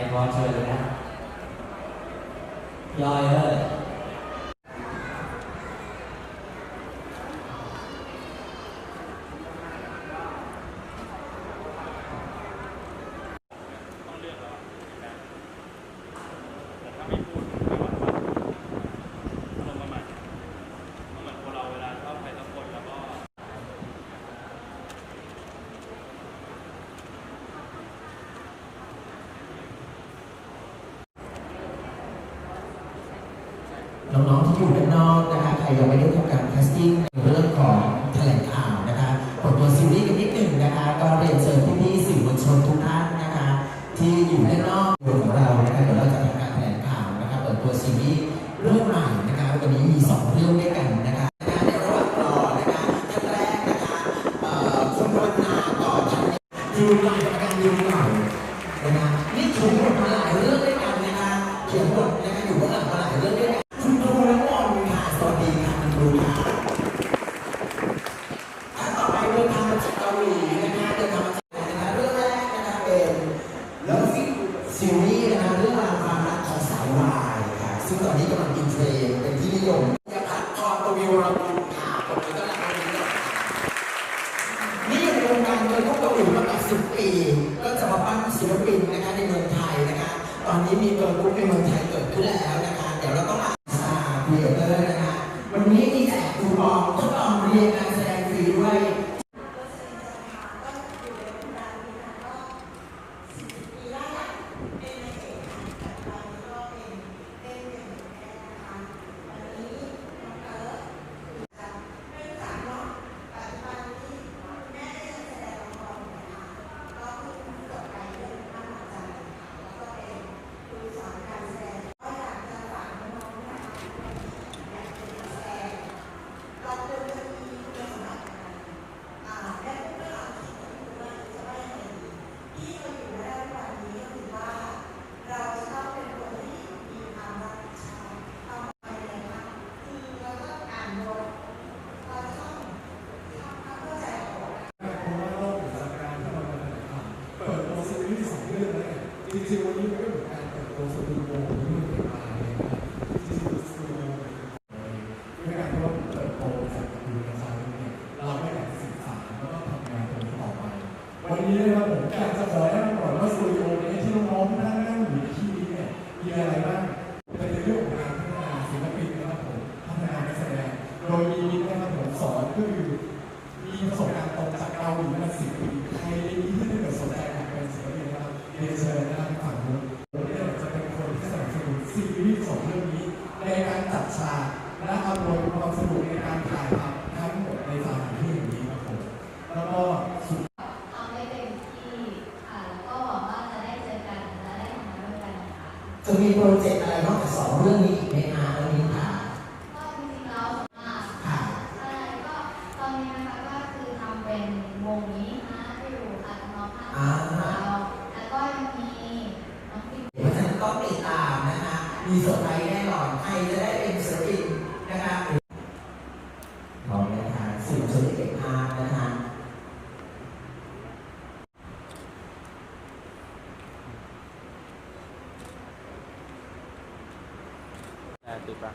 ไอ้บอลเชิญเลยนะยอยเลย ต้องเลือกแล้วนะแต่ถ้าไม่พูดแปลว่าอารมณ์ประมาณเหมือนคนเราเวลาชอบใครสักคนแล้วก็ น้องๆที่อยู่ด้านนอกนะคะใครยังไม่ได้ทำการแคสติ้งในเรื่องของแถลงข่าวนะคะเปิดตัวซีรีส์กันนิดหนึ่งนะคะ ก็เรียนเชิญพี่ๆสื่อมวลชนทุกท่านนะคะ ที่อยู่ด้านนอกของเรานะคะเดี๋ยวเราจะทำการแถลงข่าวนะคะเปิดตัวซีรีส์เรื่องใหม่นะคะวันนี้มีสองเรื่องด้วยกันนะคะในระหว่างรอนะคะท่านแรกนะคะคุณวันนา วงการเมืองเกาหลีมากับ10ปี ก็จะมาปั้นศิลปินนะคะในเมืองไทยนะคะ ตอนนี้มีเกิร์ลกรุ๊ปในเมืองไทยเกิดขึ้นแล้วนะคะ เดี๋ยวเราต้องมา สตาร์ครีเอเตอร์นะคะ วันนี้มีแจกคูปองทดลองเรียนการแสดงฟรีด้วย เปิดตัวซีรีส์สองเรื่องแล้วเารจัดฉากและอำนวยความสะดวกในการถ่ายทำทั้งหมดในสถานที่แห่งนี้ครับผมแล้วก็สุดทำได้เต็มที่ค่ะแล้วก็หวังว่าจะได้เจอกันและได้ทำงานร่วมกันนะคะจะมีโปรเจกต์อะไรนอกจากสองเรื่องนี้อีกไหมคะตอนนี้ค่ะก็จริงๆแล้วอ่าค่ะใช่ก็ตอนนี้นะคะก็คือทำเป็นวงนี้นะที่อยู่อัตโนมัติของเราแล้วก็ยังมีน้องพิมเพราะฉะนั้นต้องติดตามนะคะมีเซอร์ไพรส์แน่นอนใครจะได้เป็นศิลปินนะคะพร้อมนะคะสื่อมวลชนที่เก็บภาพนะคะ แต่ติดปะ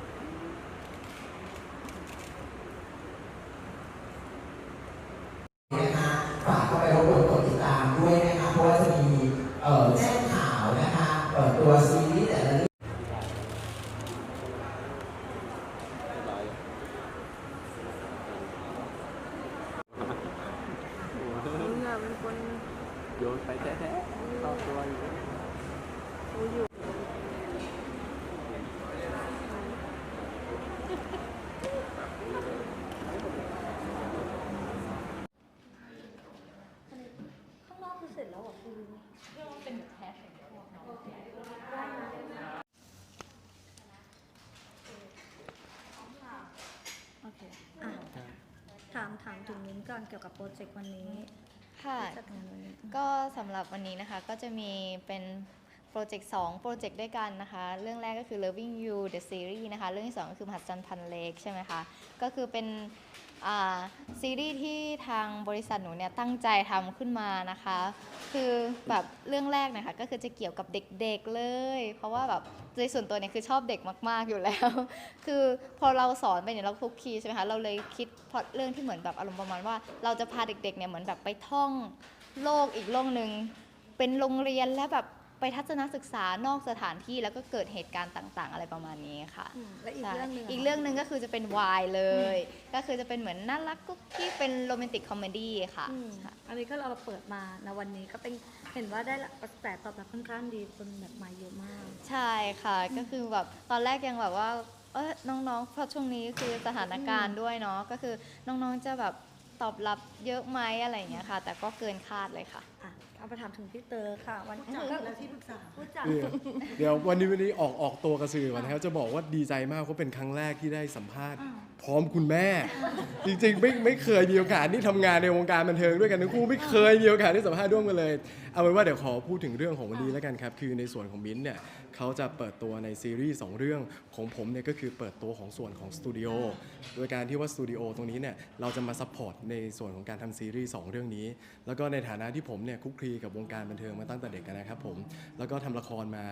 นะคะฝากเข้าไปรบกวนกดติดตามด้วยนะคะ เพราะว่าจะมีเอ่อแจ้งข่าวนะคะ เปิดตัวซีรีส์แต่ละเรื่อง มึงอะเป็นคน โยนไปแท้ๆเข้าตัวอยู่ กูอยู่ ข้างนอกคือเสร็จแล้วอะคือเรียกว่าเป็นแบบแท้ของพวกเราโอเค อะถามถามถึงมิ้นท์ก่อน เกี่ยวกับโปรเจกต์วันนี้ค่ะ จัดงานวันนี้ ก็สำหรับวันนี้นะคะก็จะมีเป็น โปรเจกต์2โปรเจกต์ด้วยกันนะคะ เรื่องแรกก็คือ Loving You the Series นะคะ เรื่องที่2ก็คือมหัศจรรย์พันเล็กใช่ไหมคะ ก็คือเป็นซีรีส์ที่ทางบริษัทหนูเนี่ยตั้งใจทำขึ้นมานะคะ คือแบบเรื่องแรกเนะคะก็คือจะเกี่ยวกับเด็กๆเลย เพราะว่าแบบโดยส่วนตัวเนี่ยคือชอบเด็กมากๆอยู่แล้ว คือพอเราสอนไปเนี่ยเราคุกคีใช่ไหมคะเราเลยคิดพอเรื่องที่เหมือนแบบอารมณ์ประมาณว่า เราจะพาเด็กๆเนี่ยเหมือนแบบไปท่องโลกอีกโลกหนึ่งเป็นโรงเรียนและแบบ ไปทัศนศึกษานอกสถานที่แล้วก็เกิดเหตุการณ์ต่าง ๆ อะไรประมาณนี้ค่ะอืมและอีกใช่เรื่องหนึ่งะ อีกเรื่องหนึ่งก็คือจะเป็นวายเลย ก็คือจะเป็นเหมือนน่ารักกุ๊กกิ๊กเป็นโรแมนติกคอมเมดี้ค่ะอืมค่ะ อันนี้ก็เราเปิดมาในวันนี้ก็เป็นเห็นว่าได้กระแสตอบรับค่อนข้างดีคนแบบมาเยอะมาก ใช่ค่ะก็คือแบบตอนแรกยังแบบว่าเออน้องๆเพราะช่วงนี้คือสถานการณ์ด้วยเนาะก็คือน้องๆจะแบบตอบรับเยอะไหมอะไรอย่างเงี้ยค่ะ แต่ก็เกินคาดเลยค่ะ อะ เอาไปถามถึงพี่เตอร์ค่ะ วันนี้ก็ที่ปรึกษาผู้จัดเดี๋ยวเดี๋ยววันนี้วันนี้ออกออกตัวกระสือก่อนนะครับจะบอกว่าดีใจมากเพราะเป็นครั้งแรกที่ได้สัมภาษณ์ พร้อมคุณแม่ จริงๆ ไม่ไม่เคยมีโอกาสที่ทำงานในวงการบันเทิงด้วยกันทั้งคู่ไม่เคยมีโอกาสได้สัมภาษณ์ร่วมกันเลย เอาเป็นว่าเดี๋ยวขอพูดถึงเรื่องของวันนี้แล้วกันครับ คือในส่วนของมิ้นท์เนี่ยเขาจะเปิดตัวในซีรีส์สองเรื่องของผมเนี่ยก็คือเปิดตัวของส่วนของสตูดิโอโดยการที่ว่าสตูดิโอตรงนี้เนี่ยเราจะมาซัพพอร์ตในส่วนของการทำซีรีส์สองเรื่องนี้ แล้วก็ในฐานะที่ผมเนี่ยคุกคลีกับวงการบันเทิงมาตั้งแต่เด็กนะครับผมแล้วก็ทำละครมา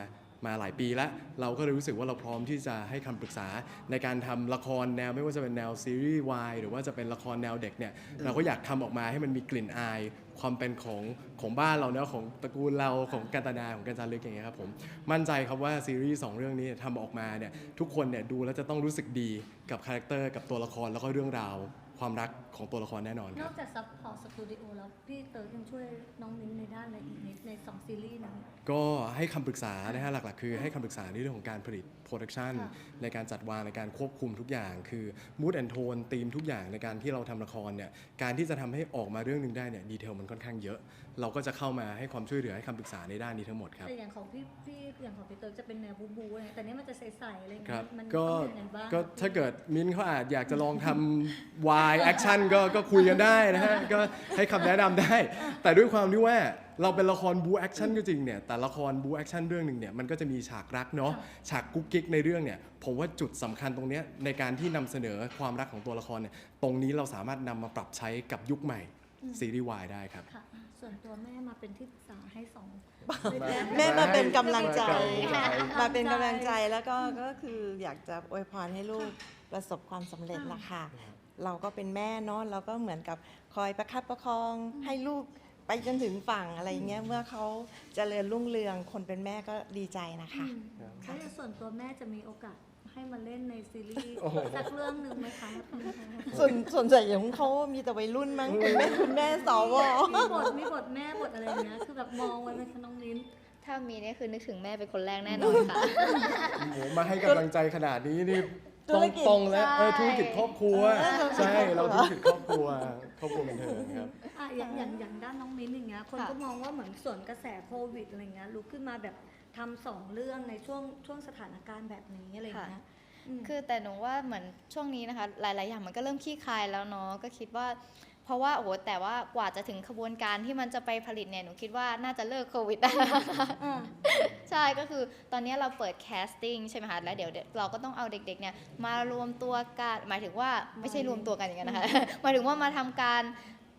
มาหลายปีแล้ว เราก็เลยรู้สึกว่าเราพร้อมที่จะให้คำปรึกษาในการทำละครแนวไม่ว่าจะเป็นแนวซีรีส์วายหรือว่าจะเป็นละครแนวเด็กเนี่ยเราก็อยากทำออกมาให้มันมีกลิ่นอายความเป็นของของบ้านเราเนาะของตระกูลเราของกันตนาของกันจารึกอย่างเงี้ยครับผมมั่นใจครับว่าซีรีส์สองเรื่องนี้ทำออกมาเนี่ยทุกคนเนี่ยดูแล้วจะต้องรู้สึกดีกับคาแรคเตอร์กับตัวละครแล้วก็เรื่องราว ความรักของตัวละครแน่นอนคนรัอบ กจากซัพพอร์ตสตูดิโอแล้ว พี่เตอร์ยังช่วยน้องมิ้นในด้านอะไรอีกในในสองซีรีส์นั้น ก็ให้คำปรึกษานะฮะหลักๆ คือให้คำปรึกษาในเรื่องของการผลิตโปรดักชันค่ะ ในการจัดวางในการควบคุมทุกอย่าง คือมูดแอนโทนธีมทุกอย่างในการที่เราทำละครเนี่ยการที่จะทำให้ออกมาเรื่องหนึ่งได้เนี่ยดีเทลมันค่อนข้างเยอะ เราก็จะเข้ามาให้ความช่วยเหลือให้คำปรึกษาในด้านนี้ทั้งหมดครับ แต่อย่างของพี่พี่อย่างของพี่เตอร์จะเป็นแนวบูบูอะไรแต่เนี้ยมันจะใสๆอะไรอย่างครัเงี้บยมันก็ต้องเป็นยังไงบ้างก็ถ้าเกิดมิ้นท์เขาอาจอยากจะลองทำวายแอคชั่นก็ก็คุยกันได้นะฮะก็ให้คำแนะนำได้ แต่ด้วยความที่ว่าเราเป็นละครบูแอคชั่นก็จริงเนี่ยแต่ละครบูแอคชั่นเรื่องหนึ่งเนี่ยมันก็จะมีฉากรักเนาะฉากกุ๊กกิ๊กในเรื่องเนี่ยผมว่าจุดสำคัญตรงเนี้ยในการที่นำเสนอความรักของตัวละครเนี่ยตรงนี้เราสามารถนำมาปรับใช้กับยุคใหม่ซีรีส์วายได้ครับ ค่ะ ส่วนตัวแม่มาเป็นที่ปรึกษาให้สอง แม่มาเป็นกำลังใจกำลังใจมาเป็นกำลังใจแล้วก็ก็คืออยากจะอวยพรให้ลูกประสบความสำเร็จละค่ะ เราก็เป็นแม่เนาะเราก็เหมือนกับคอยประคับประคองให้ลูกไปจนถึงฝั่งอะไรเงี้ยเมื่อเขาเจริญรุ่งเรืองคนเป็นแม่ก็ดีใจนะคะแล้วในส่วนตัวแม่จะมีโอกาสให้มาเล่นในซีรีส์โอ้โหสักเรื่องหนึ่งไหมคะส่วนส่วนใหญ่ของเขามีแต่วัยรุ่นมั้งคุณแม่คุณแม่สวมีบทมีบทแม่บทอะไรอย่างเงี้ยคือแบบมองไว้ไหมคะน้องลิ้นถ้ามีเนี่ยคือนึกถึงแม่เป็นคนแรกแน่นอนค่ะโอ้โหมาให้กำลังใจขนาดนี้นี่ธุ ตรรงกิจตรงๆแล้วเออใช่ธุรกิจครอบครัวเออใช่ธุเรารกิจครอบครัวธุรกิจครอบครัวครอบครัวบันเทิงครับ อะอย่างอย่างอย่างด้านน้องมิ้นอย่างเงี้ยคนค่ะก็มองว่าเหมือนส่วนกระแสโควิดอะไรเงี้ยลุกขึ้นมาแบบทำสองเรื่องในช่วงช่วงสถานการณ์แบบนี้อะไรเงี้ยมคือแต่หนูว่าเหมือนช่วงนี้นะคะ หลาย ๆ อย่างมันก็เริ่มขี้คายแล้วเนาะก็คิดว่า เพราะว่าโอ้โหแต่ว่ากว่าจะถึงขบวนการที่มันจะไปผลิตเนี่ยหนูคิดว่าน่าจะเลิกโควิดได้แล้วนะคะอ่าใช่ก็คือตอนนี้เราเปิดแคสติ้งใช่ไหมคะแล้วเดี๋ยวเราก็ต้องเอาเด็กๆเนี่ยมารวมตัวกันหมายถึงว่าไม่ใช่รวมตัวกันอย่างนั้นนะคะหมายถึงว่ามาทำการ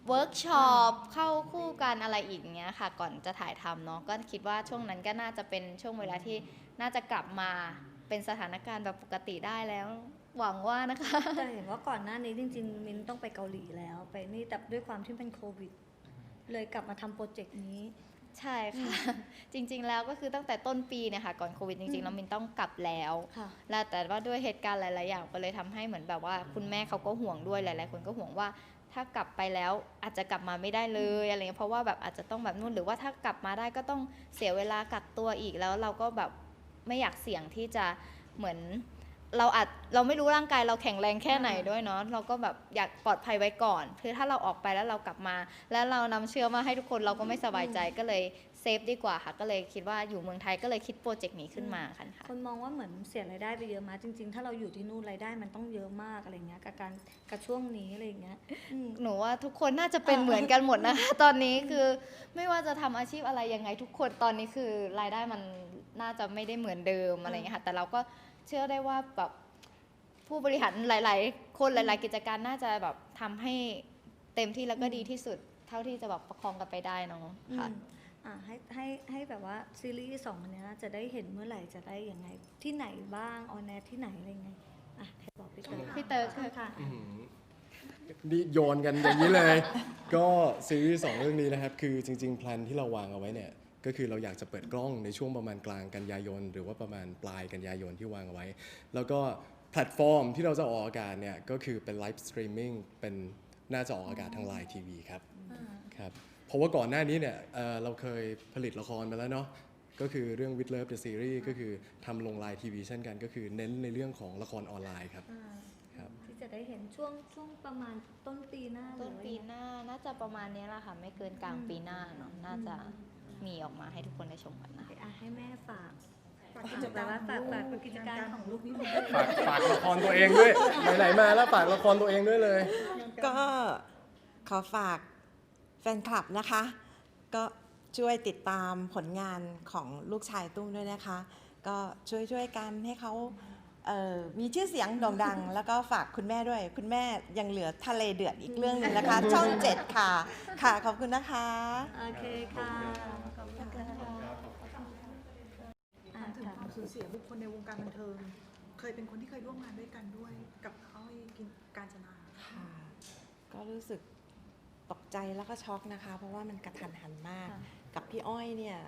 เวิร์กช็อปเข้าคู่กันอะไรอีกอย่างเงี้ยค่ะ ก่อนจะถ่ายทำเนาะก็คิดว่าช่วงนั้นก็น่าจะเป็นช่วงเวลาที่น่าจะกลับมาเป็นสถานการณ์แบบปกติได้แล้ว หวังว่านะคะ แต่เห็นว่าก่อนหน้านี้จริง ๆ มินต้องไปเกาหลีแล้ว ไปนี่แต่ด้วยความที่เป็นโควิด เลยกลับมาทำโปรเจกต์นี้ ใช่ค่ะ จริงๆแล้วก็คือตั้งแต่ต้นปีเนี่ยค่ะก่อนโควิดจริงๆแล้วมินต้องกลับแล้ว ค่ะ แล้วแต่ว่าด้วยเหตุการณ์หลาย ๆ อย่างก็เลยทำให้เหมือนแบบว่าคุณแม่เขาก็ห่วงด้วยหลาย ๆ คนก็ห่วงว่า ถ้ากลับไปแล้วอาจจะกลับมาไม่ได้เลยอะไรเงี้ยเพราะว่าแบบอาจจะต้องแบบนู่นหรือว่าถ้ากลับมาได้ก็ต้องเสียเวลากักตัวอีกแล้วเราก็แบบไม่อยากเสี่ยงที่จะเหมือน เราอาจเราไม่รู้ร่างกายเราแข็งแรงแค่ไหนด้วยเนาะเราก็แบบอยากปลอดภัยไว้ก่อนคือถ้าเราออกไปแล้วเรากลับมา แล้วเรานำเชื้อมาให้ทุกคนเราก็ไม่สบายใจก็เลยเซฟดีกว่าค่ะ ก็เลยคิดว่าอยู่เมืองไทยก็เลยคิดโปรเจกต์นี้ขึ้นมาค่ะคนมองว่าเหมือนเสียรายได้ไปเยอะมากจริง ๆ ถ้าเราอยู่ที่นู่นรายได้มันต้องเยอะมากอะไรเงี้ยกับการกับช่วงนี้อะไรเงี้ยอืมหนูว่าทุกคนน่าจะเป็นเหมือนกันหมดนะคะตอนนี้คือไม่ว่าจะทำอาชีพอะไรยังไงทุกคนตอนนี้คือรายได้มันน่าจะไม่ได้เหมือนเดิมอะไรเงี้ยค่ะแต่เราก็ เชื่อได้ว่าแบบผู้บริหารหลาย ๆ คนหลาย ๆ กิจการน่าจะแบบทำให้เต็มที่แล้วก็ดีที่สุด เท่าที่จะแบบประคองกันไปได้เนาะค่ะ อืมอ่าให้ให้ให้แบบว่าซีรีส์สองอันเนี้ยจะได้เห็นเมื่อไหร่จะได้ยังไง ที่ไหนบ้างออนแอร์ที่ไหนอะไรไงอะใครบอกพี่เต๋อพี่เติร์กค่ะ ค่ะ อื้อหือนี่โยนกันอย่างนี้เลย ก็ซีรีส์สองเรื่องนี้นะครับ คือจริง ๆ แพลนที่เราวางเอาไว้เนี่ย ก็คือเราอยากจะเปิดกล้องในช่วงประมาณกลางกันยายน หรือว่าประมาณปลายกันยายนที่วางเอาไว้ แล้วก็แพลตฟอร์มที่เราจะออกอากาศเนี่ยก็คือเป็นไลฟ์สตรีมมิ่งเป็นน่าจะออกอากาศทางไลน์ทีวีครับครับเพราะว่าก่อนหน้านี้เนี่ยเอ่อเราเคยผลิตละครมาแล้วเนาะก็คือเรื่อง With Love the Series ก็คือทำลงไลน์ทีวีเช่นกันก็คือเน้นในเรื่องของละครออนไลน์ครับอ่าครับที่จะได้เห็นช่วงช่วงประมาณต้นปีหน้าหรืต้อนว่าปียังไงหน้าน่าจะประมาณนี้แหละค่ะ ไม่เกินกลางปีหน้าเนาะน่าจะ มีออกมาให้ทุกคนได้ชมกันนะคะ อะให้แม่ฝากฝากกิจการฝากฝากของลูกกิจการของลูกนิดนึงฝากฝากละครตัวเองด้วยไหนๆมาแล้วฝากละครตัวเองด้วยเลย ก็ขอฝากแฟนคลับนะคะ ก็ช่วยติดตามผลงานของลูกชายตุ้มด้วยนะคะ ก็ช่วยช่วยๆกันให้เขาเอ่อ มีชื่อเสียงโด่งดัง แล้วก็ฝากคุณแม่ด้วย คุณแม่ยังเหลือทะเลเดือดอีกเรื่องหนึงนะคะ ช่องเจ็ดค่ะ ค่ะ ขอบคุณนะคะ โอเคค่ะ ขอบคุณค่ะอะถึงค่ะความสูญเสียบุคคลในวงการบันเทิง เคยเป็นคนที่เคยร่วมงานด้วยกันด้วย กับอ้อยกินการจนา ค่ะก็รู้สึกตกใจแล้วก็ช็อกนะคะ เพราะว่ามันกระทันหันมาก ค่ะ กับพี่อ้อยเนี่ย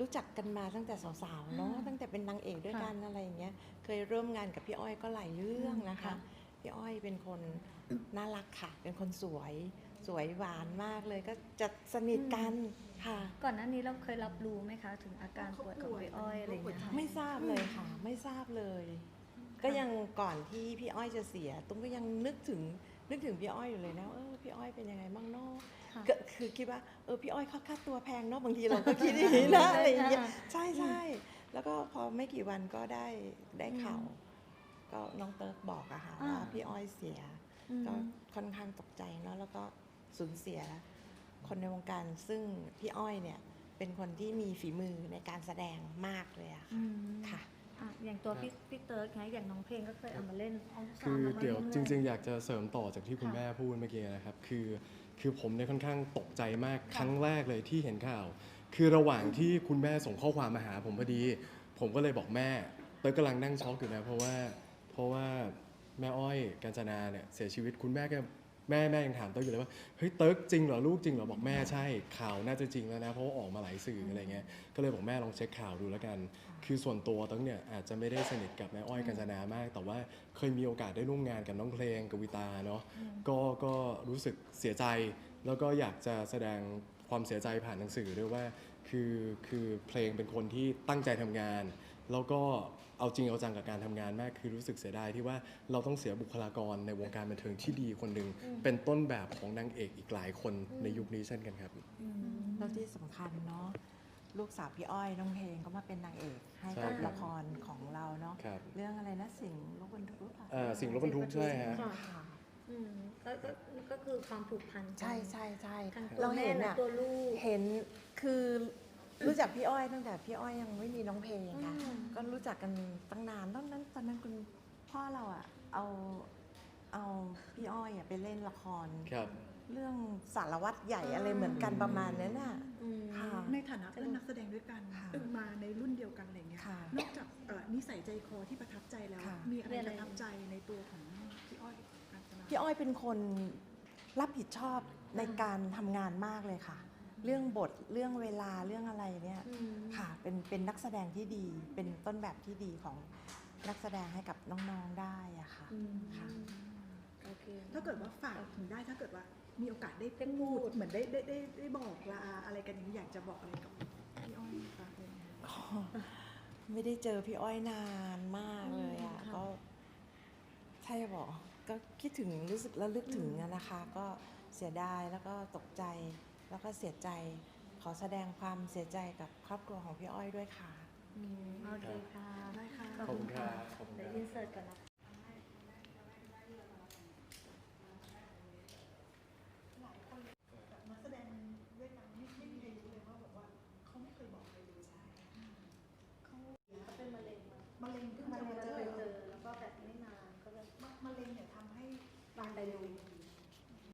รู้จักกันมาตั้งแต่สาวๆเนาะอืมตั้งแต่เป็นนางเอกด้วยค่ะกันอะไรอย่างเงี้ยเคยร่วมงานกับพี่อ้อยก็หลายเรื่องนะคะค่ะพี่อ้อยเป็นคนน่ารักค่ะ เป็นคนสวยสวยหวานมากเลยก็จะสนิทกันค่ะ ก่อนหน้านี้เราเคยรับรู้ไหมคะ ถึงอาการป่วยของพี่อ้อยอะไรอย่างเงี้ยค่ะไม่ทราบเลยค่ะ ไม่ทราบเลย ก็ยังก่อนที่พี่อ้อยจะเสีย ตุ้มก็ยังนึกถึงนึกถึงพี่อ้อยอยู่เลยนะเออพี่อ้อย ก็คือคิดว่าเออพี่อ้อยเขาค่าตัวแพงเนาะบางทีเราก็คิดอย่างนี้นะอะไรอย่างเงี้ยค่ะใช่ใช่แล้วก็พอไม่กี่วันก็ได้ได้ข่าวอืมก็น้องเติร์กบอกอะค่ะอ่าว่าพี่อ้อยเสียอืมก็ค่อนข้างตกใจเนาะแล้วก็สูญเสีย คนในวงการซึ่งพี่อ้อยเนี่ยเป็นคนที่มีฝีมือในการแสดงมากเลยอะอืมค่ะ อะอย่างตัวพี่พี่เติร์กไงอย่างน้องเพลงก็เคยเอามาเล่นเอาสาคือมมาเดี๋ยวล่นจริง ๆ อยากจะเสริมต่อจากที่คุณค่ะแม่พูดเมื่อกี้นะครับ คือคือผมเนี่ยค่อนข้างตกใจมากครั้งแรกเลยที่เห็นข่าว คือระหว่างที่คุณแม่ส่งข้อความมาหาผมพอดี ผมก็เลยบอกแม่เต้ยกำลังนั่งช็อกอยู่นะเพราะว่าเพราะว่าแม่อ้อยกาญจนาเนี่ยเสียชีวิตคุณแม่ก็ แม่แม่ยังถามเต้ยอยู่เลยว่าเฮ้ยเต้ยจริงเหรอลูกจริงเหรอบอกแม่ใช่ข่าวน่าจะจริงแล้วนะเพราะว่าออกมาหลายสื่ออะไรเงี้ยก็เลยบอกแม่ลองเช็คข่าวดูแล้วกัน คือส่วนตัวเตั้งเนี่ยอาจจะไม่ได้สนิทกับแม่อ้อยกาญจนามาก แต่ว่าเคยมีโอกาสได้ร่วมงานกับน้องเพลงกวิตาเนาะก็ก็รู้สึกเสียใจ แล้วก็อยากจะแสดงความเสียใจผ่านหนังสือด้วยว่าคือคือเพลงเป็นคนที่ตั้งใจทำงาน แล้วก็เอาจริงเอาจังกับการทำงานมากคือรู้สึกเสียดายที่ว่าเราต้องเสียบุคลากรในวงการบันเทิงที่ดีคนหนึ่งเป็นต้นแบบของนางเอกอีกหลายคนในยุคนี้เช่นกันครับอืมแล้วที่สำคัญเนาะลูกสาวพี่อ้อยน้องเพลงก็มาเป็นนางเอกให้กับใช่ครับละครของเราเนาะครับเรื่องอะไรนะสิ่งลบบนทุกข์เอ่อสิ่งรถบรรทุกใช่ฮะค่ะค่ะอืมก็ก็ก็คือความผูกพันกันใช่ใช่ใช่ทั้งตัเราวแม่เห็นและอะตัวลูกเห็นคือ รู้จักพี่อ้อยตั้งแต่พี่อ้อยยังไม่มีน้องเพลงอะอืมก็รู้จักกันตั้งนานตอนนั้นตอนนั้นคุณพ่อเราอะเอาเอาพี่อ้อยอะไปเล่นละคร ครับ เรื่องสารวัตรใหญ่อะไรเหมือนกันประมาณนั้นน่ะอืมค่ะ ในฐานะเพื่อนนักแสดงด้วยกันค่ะมาในรุ่นเดียวกันอะไรเงี้ย ค่ะนอกจากเอ่อนิสัยใจคอที่ประทับใจแล้ว ค่ะ มีอะไรประทับใจในตัวของพี่อ้อยการจนา พี่อ้อยเป็นคนรับผิดชอบในการทำงานมากเลยค่ะ เรื่องบทเรื่องเวลาเรื่องอะไรเนี่ยอืมค่ะเป็นเป็นนักแสดงที่ดี เป็นต้นแบบที่ดีของนักแสดงให้กับน้องๆได้อะค่ะอืมค่ะโอเคถ้าเกิดว่าฝากถึงได้ถ้าเกิดว่ามีโอกาสได้ได้พูพูดดเหมือนได้ได้ได้ได้บอกลาอะไรกันอย่างนี้อยากจะบอกอะไรกับพี่อ้อยบ้างเลยไม่ได้เจอพี่อ้อยนานมากเลยอะอืมค่ะก็ใช่จะบอกก็คิดถึงรู้สึกระลึกถึงอะนะคะ ก็เสียดายแล้วก็ตกใจ แล้วก็เสียใจขอแสดงความเสียใจกับครอบครัวของพี่อ้อยด้วยค่ะอืมโอเคค่ะ ได้ค่ะ ขอบคุณค่ะขอบคุณครับเดี๋ยวอินเสิร์ตก่อนนะคะ